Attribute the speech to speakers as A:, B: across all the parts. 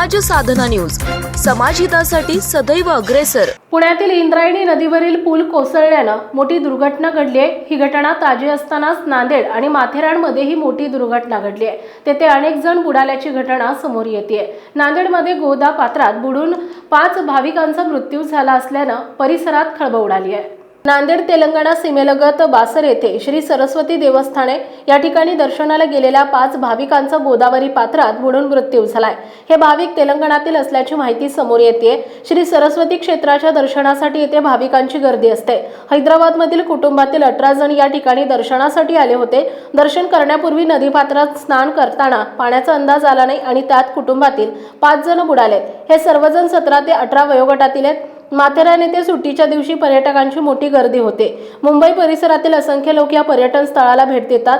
A: साधना news. समाजहितासाठी सदैव अग्रेसर.
B: पुण्यातील इंद्रायणी नदीवरील पूल कोसळल्यानं मोठी दुर्घटना घडली आहे. ही घटना ताजी असतानाच नांदेड आणि माथेरानमध्ये ही मोठी दुर्घटना घडली आहे. तेथे अनेक जण बुडाल्याची घटना समोर येते नांदेडमध्ये गोदा पात्रात बुडून पाच भाविकांचा मृत्यू झाला असल्यानं परिसरात खळबळ उडाली आहे. नांदेड तेलंगणा सीमेलगत बासर येथे श्री सरस्वती देवस्थाने या ठिकाणी दर्शनाला गेलेल्या पाच भाविकांचा गोदावरी पात्रात बुडून मृत्यू झालाय. हे भाविक तेलंगणातील असल्याची माहिती समोर येते श्री सरस्वती क्षेत्राच्या दर्शनासाठी येथे भाविकांची गर्दी असते. हैदराबादमधील कुटुंबातील अठरा जण या ठिकाणी दर्शनासाठी आले होते. दर्शन करण्यापूर्वी नदीपात्रात स्नान करताना पाण्याचा अंदाज आला नाही आणि त्यात कुटुंबातील पाच जण बुडाले हे सर्वजण सतरा ते अठरा वयोगटातील आहेत. माथेरान येथे सुट्टीच्या दिवशी पर्यटकांची मोठी गर्दी होते. मुंबई परिसरातील असंख्य लोक या पर्यटन स्थळाला भेट देतात.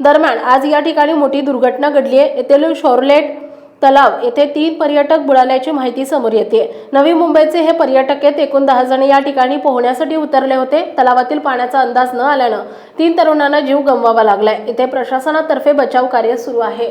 B: दरम्यान आज या ठिकाणी मोठी दुर्घटना घडली आहे. येथील शॉर्लेट तलाव येथे तीन पर्यटक बुडाल्याची माहिती समोर येते. नवी मुंबईचे हे पर्यटक आहेत एकूण दहा जण या ठिकाणी पोहण्यासाठी उतरले होते. तलावातील पाण्याचा अंदाज न आल्यानं तीन तरुणांना जीव गमवावा लागलाय. इथे प्रशासनातर्फे बचाव कार्य सुरू आहे.